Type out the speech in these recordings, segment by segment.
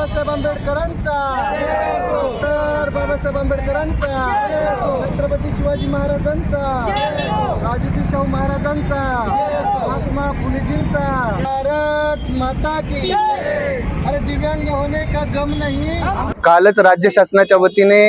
बाबासाहेब आंबेडकरांचा. डॉक्टर बाबासाहेब आंबेडकरांचा. छत्रपती शिवाजी महाराजांचा. राजश्री शाहू महाराजांचा. महात्मा फुलेजींचा. भारत माता की अरे दिव्यांग होने का गम नाही? कालच राज्य शासनाच्या वतीने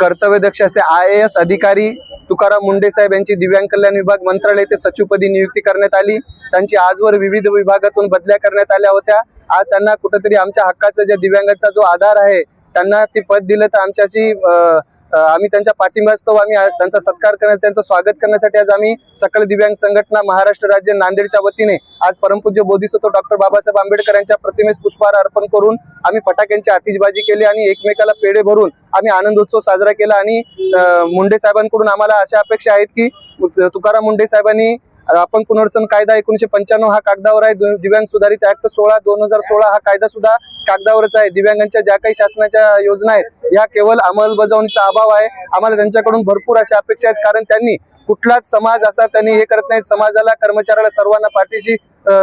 कर्तव्यदक्ष असे आय ए एस अधिकारी तुकाराम मुंडे साहेब यांची दिव्यांग कल्याण विभाग मंत्रालय ते सचिवपदी नियुक्ती करण्यात आली. त्यांची आजवर विविध विभागातून बदल्या करण्यात आल्या होत्या. आज त्यांना कुठेतरी आमच्या हक्काचा ज्या दिव्यांगाचा जो आधार आहे त्यांना ते पद दिलं तर आमच्याशी आम्ही त्यांच्या पाठिंबा असतो आम्ही त्यांचा सत्कार करण्यास त्यांचं स्वागत करण्यासाठी आज आम्ही सकल दिव्यांग संघटना महाराष्ट्र राज्य नांदेडच्या वतीने आज परमपूज्य बोधिसत्व डॉक्टर बाबासाहेब आंबेडकर यांच्या प्रतिमेस पुष्पहार अर्पण करून आम्ही फटाक्यांची आतिषबाजी केली आणि एकमेकाला पेढे भरून आम्ही आनंदोत्सव साजरा केला. आणि मुंडे साहेबांकडून आम्हाला अशा अपेक्षा आहेत की तुकाराम मुंडे साहेबांनी आपण पुनर्सन कायदा एकोणीशे पंच्याण्णव हा कागदावर आहे. दिव्यांग सुधारित ऍक्ट सोळा दोन हजार सोळा हा कायदा सुद्धा कागदावरच आहे. दिव्यांगांच्या ज्या काही शासनाच्या योजना आहेत या केवळ अंमलबजावणीचा अभाव आहे. आम्हाला त्यांच्याकडून भरपूर अशा अपेक्षा आहेत. कारण त्यांनी कुठलाच समाज असा त्यांनी हे करत नाही समाजाला कर्मचाऱ्याला सर्वांना पाठीशी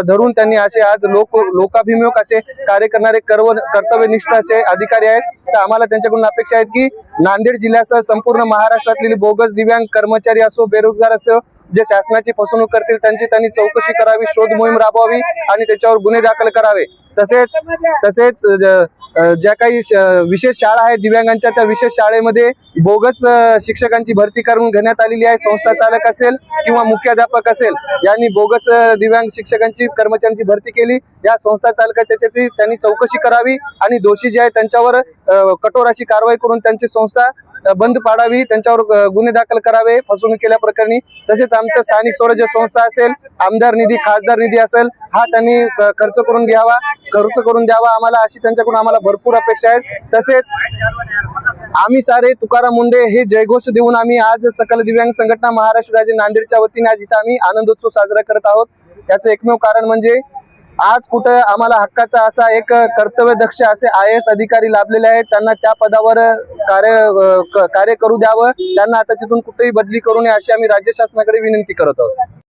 धरून त्यांनी असे आज लोक लोकाभिमुख असे कार्य करणारे कर्व कर्तव्यनिष्ठ असे अधिकारी आहेत. तर आम्हाला त्यांच्याकडून अपेक्षा आहेत की नांदेड जिल्ह्यासह संपूर्ण महाराष्ट्रातील बोगस दिव्यांग कर्मचारी असो बेरोजगार असो जे शासनाची फसवणूक करतील त्यांची त्यांनी चौकशी करावी शोध मोहीम राबवावी आणि त्याच्यावर गुन्हे दाखल करावे. तसेच तसेच ज्या काही विशेष शाळा आहेत दिव्यांगांच्या त्या विशेष शाळेमध्ये बोगस शिक्षकांची भरती करून घेण्यात आलेली आहे. संस्था चालक असेल किंवा मुख्याध्यापक असेल यांनी बोगस दिव्यांग शिक्षकांची कर्मचाऱ्यांची भरती केली. या संस्था चालकाच्या त्यांनी चौकशी करावी आणि दोषी जे आहेत त्यांच्यावर कठोर अशी कारवाई करून त्यांची संस्था बंद पाडावी त्यांच्यावर गुन्हे दाखल करावे फसवणूक केल्या प्रकरणी तसेच आमच्या स्थानिक स्वराज्य संस्था असेल आमदार निधी खासदार निधी असेल हा त्यांनी खर्च करून घ्यावा खर्च करून द्यावा आम्हाला अशी त्यांच्याकडून आम्हाला भरपूर अपेक्षा आहेत. तसेच आम्ही सारे तुकाराम मुंडे हे जयघोष देऊन आम्ही आज सकल दिव्यांग संघटना महाराष्ट्र राज्य नांदेडच्या वतीने आज इथं आम्ही आनंदोत्सव साजरा करत आहोत. याचं एकमेव कारण म्हणजे आज कुठं आम्हाला हक्काचा असा एक कर्तव्य दक्ष असे आय एस अधिकारी लाभलेले आहेत. त्यांना त्या पदावर कार्य कार्य करू द्यावं. त्यांना आता तिथून कुठेही बदली करू नये अशी आम्ही राज्य शासनाकडे विनंती करत आहोत.